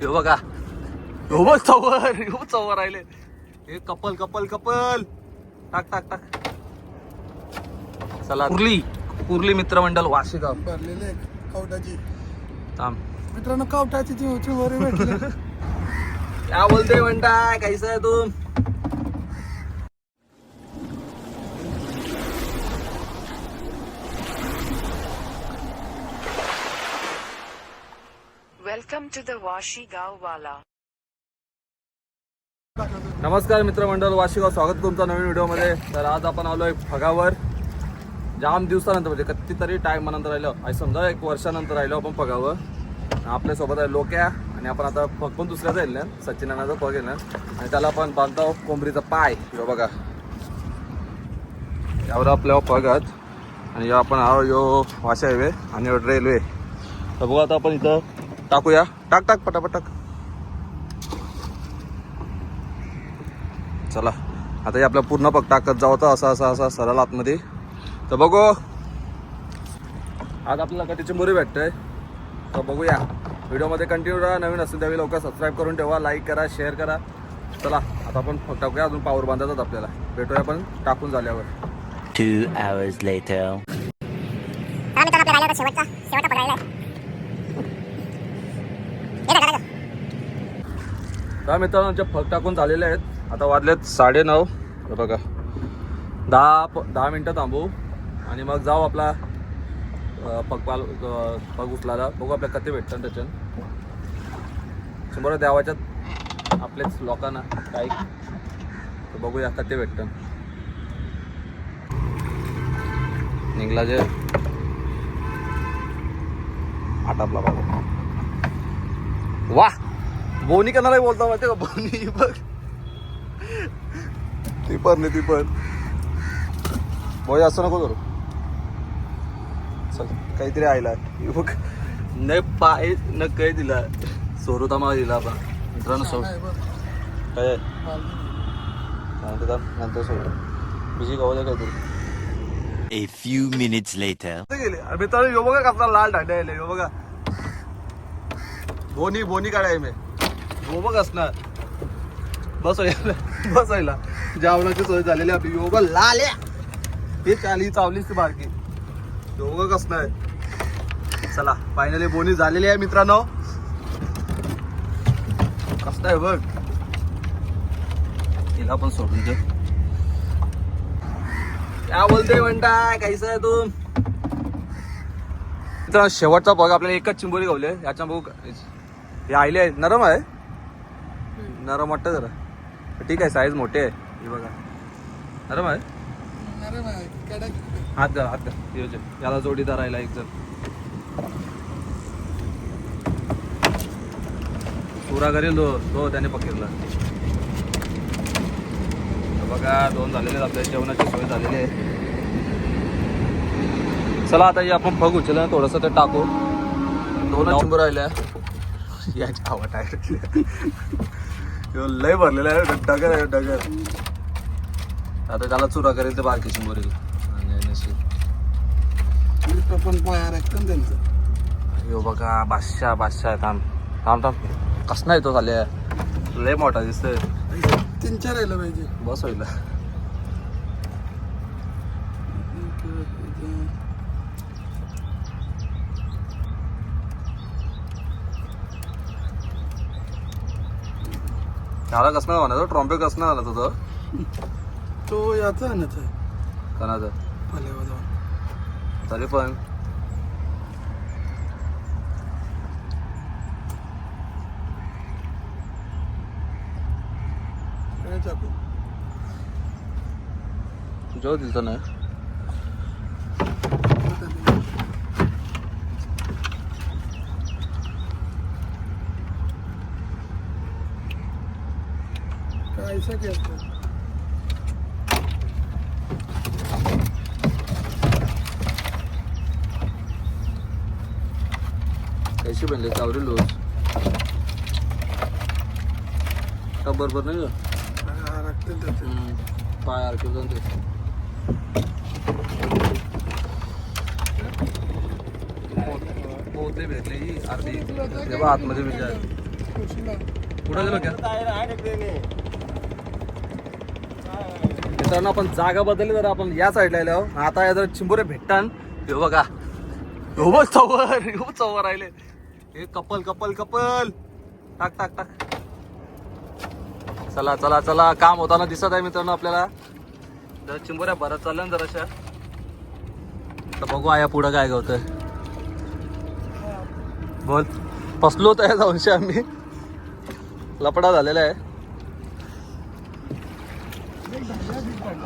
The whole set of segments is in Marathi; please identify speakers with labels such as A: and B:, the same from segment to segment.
A: हे बघा. हो बघ चवर हो चवर राहिले. हे कपल कपल कपल. टाक टाक टाक. चला. कुर्ली. कुर्ली मित्रमंडळ वाशिगाव.
B: भरलेले कवटाची.
A: थांब.
B: मित्रांनो कवटाची चिंबोरी भेटली.
A: क्या बोलते म्हणताय कैसा आहे तू
C: Welcome to the Washi Wala.
A: नमस्कार मित्रमंडळ वाशिगाव स्वागत तुमचा नवीन व्हिडिओमध्ये. तर आज आपण आलोय फगावर. जाम दिवसानंतर म्हणजे कितीतरी टाइम नंतर राहिलो आणि समजा एक वर्षानंतर राहिलो आपण फगावर. आपल्यासोबत आहे लोक्या. आणि आपण आता पग पण दुसऱ्या जाईल सचिन अण्णाचा पग येईल आणि त्याला आपण बांधतो कोंबडीचा पाय. यो बघा. यावर आपल्या पगात आणि ह्यो आपण यो वाशा हायवे आणि रेल्वे तर बघा आता आपण इथं टाकूया. टाक टाक पटापट टाक. चला. आता हे आपला पूर्ण पग टाकत जाऊ तर असा असा असा सरळ आतमध्ये. तर बघू. आज आपल्याला कधी चिंबोरी भेटतंय. तर बघूया. व्हिडिओमध्ये कंटिन्यू राहा. नवीन असेल त्यावेळी लवकर सबस्क्राईब करून ठेवा. लाईक करा शेअर करा. चला आता आपण टाकूया. अजून पावर बांधायचाच आपल्याला. भेटूया आपण टाकून झाल्यावर.
D: मित्रांनो आपल्या राहिला शेवटचा शेवटचा राहिलाय येतं का
A: दहा मित्रांनो आमच्या फग टाकून झालेले आहेत. आता वाजलेत साडे नऊ. बघा. दहा प दहा मिनटं थांबू. आणि मग जाऊ आपला अं, पगपाल पग उचलायला. बघू आपल्या कथे भेटतात त्याच्यात. शंभर द्यावाच्यात आपलेच लोकांना काही. तर बघूया कथे भेटतं निघला जे. आटापला बघा. वा बोनी करणारा बोलता माहिती का? बोनी बघ. ती पण नाही ती पण. बोय असं नको करू. चल काहीतरी आयला. बघ. न पाय न काही दिला. सोरू मला दिला आपण. मित्रांनो सोड काय का? नंतर सोड. बिजी गावाला काहीतरी?
E: A few minutes later.
A: कुठे गेले. अरे मित्रांनो यो बघा कसला लाल ढांडे आले यो बघा. बोनी बोनी काढाय मी. यो बघ असणार. बसायला बसायला. जेवणाची सोय झालेली आपली. योग लाल्या हे चाली चावलीच ती बारकी. योग बघ कसणार चला फायनली बोनी झालेली आहे मित्रांनो. कसं आहे बघ. तिला पण सोडून दे. काय बोलते म्हणता? कैसा आहे तू? मित्रांनो शेवटचा बघ आपल्याला एकच चिंबोरी गावले याच्या बघू हे आईले नरम आहे. नरम वाटतं जरा. ठीक आहे साईज मोठी आहे. ही बघा. नरम आहे? हात द्या हात द्या. याला जोडीदार राहिला एक जण सुरा करेल तो तो त्याने पकडला. तर बघा दोन झालेले आहेत आपल्या जेवणाची सोय झालेली आहे. चला आता हे आपण बघू. चला थोडंसं ते टाकू. दोन राहिल्या. याची आवड आहे लय भरलेला आहे. डगर आहे डगर. आता त्याला चुरा करेल ते बारकी चिंबोरीला आणि नशीब.
B: मित्र पण पाया राखतं ना त्यांचं?
A: यो बघा बादशाह बादशाह आहे. थांब थांब थांब. कसं नाही तो झाले लय मोठा दिसतोय.
B: तीन चार राहिलं पाहिजे.
A: बस होईल. त्याला कसं म्हणायचं? ट्रॉम्पे कसं म्हणत होतं
B: तो याचा आणायचा आहे
A: कणाचं?
B: जाऊन
A: तरी पण. जो दिलतं नाही.
B: काय असतं
A: कैशी बनले चावरी लोज का बरोबर नाही का
B: पाया
A: आरके जाऊन भेटले ही अर्धी तेव्हा आतमध्ये विचार पुढे गेलो मित्रांनो आपण जागा बदलली तर आपण या साईडला आलो. आता या जर चिंबोरे भेटतान हे बघा. हो बघ चवर हो चवर राहिले. हे कपल कपल कपल. टाक टाक टाक. चला चला चला. काम होताना दिसत आहे मित्रांनो आपल्याला. जरा चिंबोऱ्या बरं चालल्या ना जराशा. तर बघू आया पुढं काय गवतंय बोल. फसलो तयार या जाऊनशी आम्ही. लपडा झालेला आहे.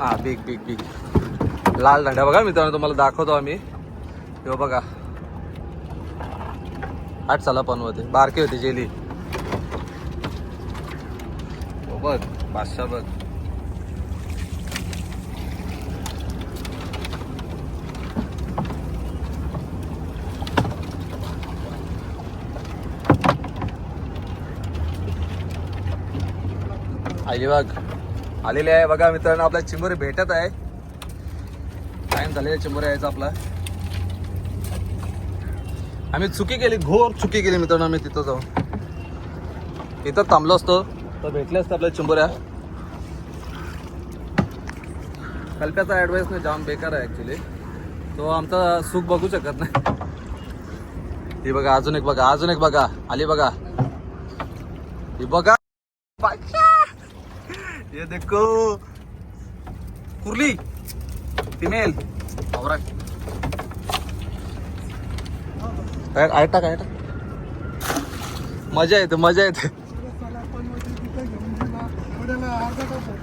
A: हा बिग बिग बिग लाल दांड्या बघा मित्रांनो तुम्हाला दाखवतो आम्ही. हो बघा. आठ साला पण होते. बारके होते जेली. हो, बघ. बादशाह बघ. अलिबाग आलेले आहे. बघा मित्रांनो आपल्या चिंबर भेटत आहे. टाइम झालेला चिंबर यायचा आपला. आम्ही चुकी केली घोर चुकी केली मित्रांनो आम्ही तिथं जाऊन. इथं थांबलो असतो. तर भेटले असते आपल्या चिंबोऱ्या. कल्प्याचा ॲडवाईस नाही जाम बेकार आहे ॲक्च्युली तो आमचा सुख बघू शकत नाही. ही बघा अजून एक बघा अजून एक बघा. आली बघा. ही बघा. देखो। कुर्ली फिमेल आहे टाक आहे टाक। मजा येते मजा येते.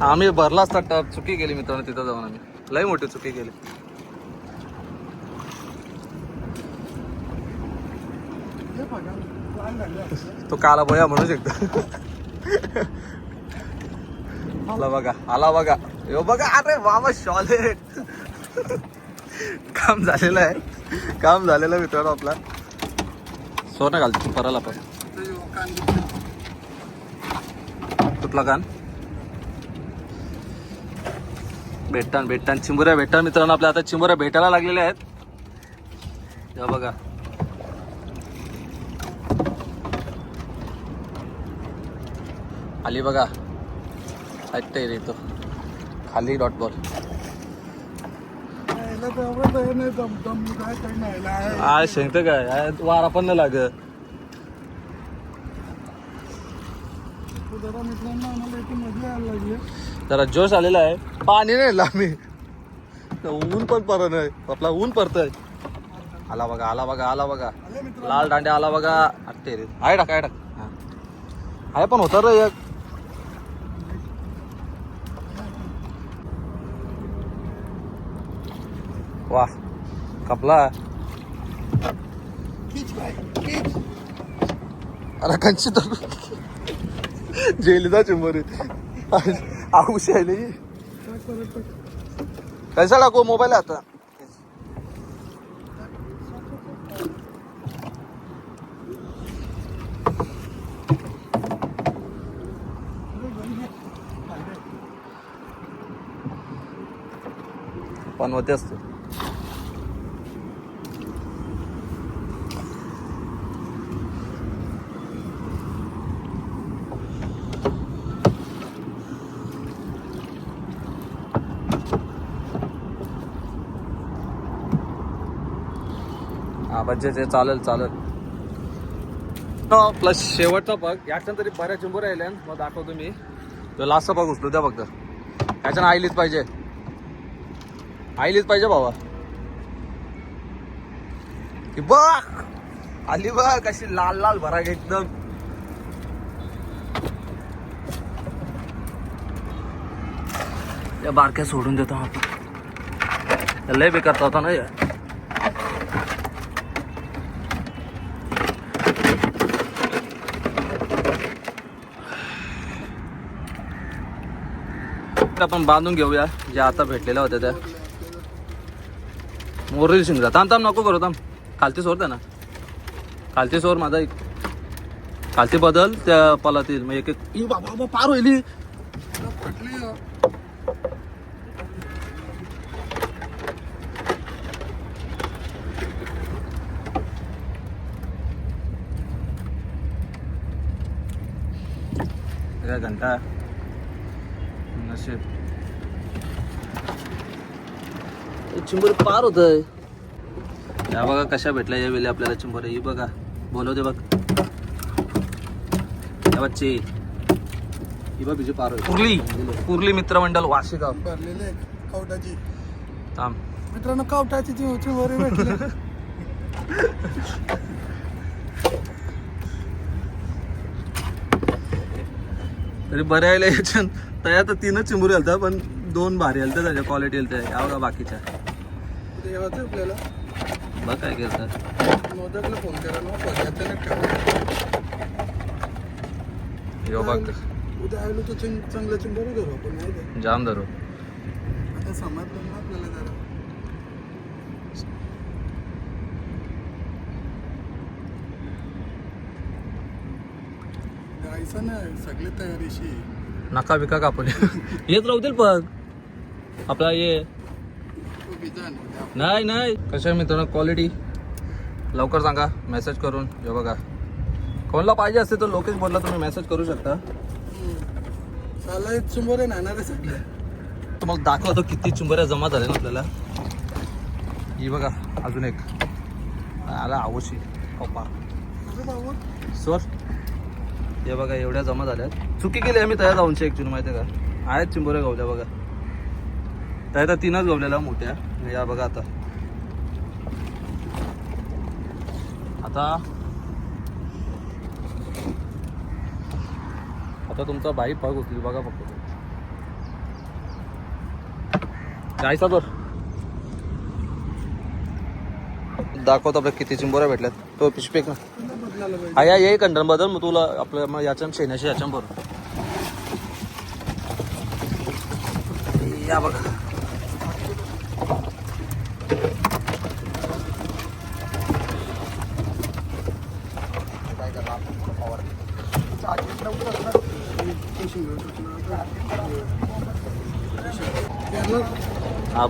A: आम्ही भरला असता टप चुकी गेली मित्रांनो तिथं जाऊन आम्ही. लई मोठी चुकी केली तो काला भया म्हणू शकतो. आला बघा आला बघा. यो बघा अरे बाबा शॉले काम झालेलं आहे. काम झालेलं आहे मित्रांनो आपला. सोनं घालतो पराला पण.
B: इथे कान
A: कान? भेटतान भेटतान. चिंबुऱ्या भेटतान मित्रांनो आपल्या आता चिंबुऱ्या भेटायला लागलेल्या आहेत. या बघा. आली बघा. ऐकतंय रे तो. खाली डॉट बॉल
B: यायला तर एवढं तर हे नाही दम दम काय काही नाही. यायला आहे.
A: आ शेंगतं काय? वारा पण नाही लागत.
B: जरा
A: जोश आलेला आहे. पाणी नाही आम्ही. ऊन पण परत नाही. आपला ऊन परतय आला बघा आला बघा आला बघा. लाल दांड्या आला बघा. अरे रे आहे टाक आहे टाक. आहे पण होतं रे एक. वा कपला अरे कंची तर जेलीचा चिंबोरी आऊशी आली
B: काय परत टाक.
A: मोबाईल आहे आता. पण होते असतो हा बच्चे ते चालेल चालेल. प्लस शेवटचा पग याच्यानं तरी बऱ्याच चिंबूर राहिल्या. मग दाखवतो मी. तो लास्टचा पग उचलू द्या फक्त. याच्यानं आईलीच पाहिजे. आईलीच पाहिजे भावा. बघ! आली बघ कशी लाल लाल भराग एकदम. या बारक्या सोडून देतो आपण. लय बेकार होता ना आपण बांधून घेऊया ज्या आता भेटलेल्या होत्या त्या. मोरील शिंगरा थांब थांब नको करू थांब. खालती सोर ना. खालती सोर माझा एक. खालती बदल त्या पलातील. मग एक एक. बाबा बाबा पार होईली काय घंटा. नशीब चिंबोरी पार होत या बघा कशा भेटल्या या वेळी आपल्याला चिंबोरी. ही बघा बोलवते बघ. या बच्ची ही बघ बिजू पार होईल. कुर्ली. कुर्ली मित्रमंडळ वाशिगाव.
B: भरलेले कवटाची.
A: थांब.
B: मित्रांनो कवटाची चिंबोरी भेटली.
A: तरी बऱ्या यायला याच्यात तया तर तीनच चिंबोरी आलता पण दोन भारी आलत्या त्याच्या क्वालिटी आलत्या या बघा बाकीच्या?
B: उद्या यावंच आपल्याला?
A: बघ काय केलं
B: मोदकला फोन करा
A: बघ
B: उद्या आलो तर चिं- चांगलं चिंबोरी धरू आपण?
A: जाम धरू.
B: आता समजलं ना आपल्याला जरा जायचं ना सगळी तयारीशी.
A: नका बिका कापून येत राहतील पण. आपला ये. नाही नाही. कशा आहे मित्रांनो? क्वालिटी लवकर सांगा. मेसेज करून. हे बघा. कोणाला पाहिजे असते तर लोकेश बोलला तुम्ही मेसेज करू शकता.
B: चिंबोरे नाणार
A: तुम्हाला दाखवतो किती चुंबऱ्या जमा झाल्या ना आपल्याला. ही बघा अजून एक. आला आवशी. पप्पा. सर हे बघा एवढ्या जमा झाल्यात. चुकी केली आम्ही तयार जाऊनची ॲक्च्युली माहिती आहे का? आहेत चिंबोऱ्या गवल्या बघा. त्या तर तीनच गवलेल्या मोठ्या. या बघा आता. आता आता तुमचा बाई पग उचली बघा फक्त. जायचा बरं दाखवतो आपल्या किती चिंबोऱ्या भेटल्यात. तो पिशपेक ना.
B: तुला
A: हा या ये कंटन बदल मग तुला आपल्या मग याच्या शेण्याशी याच्या बरोबर या बघा. हा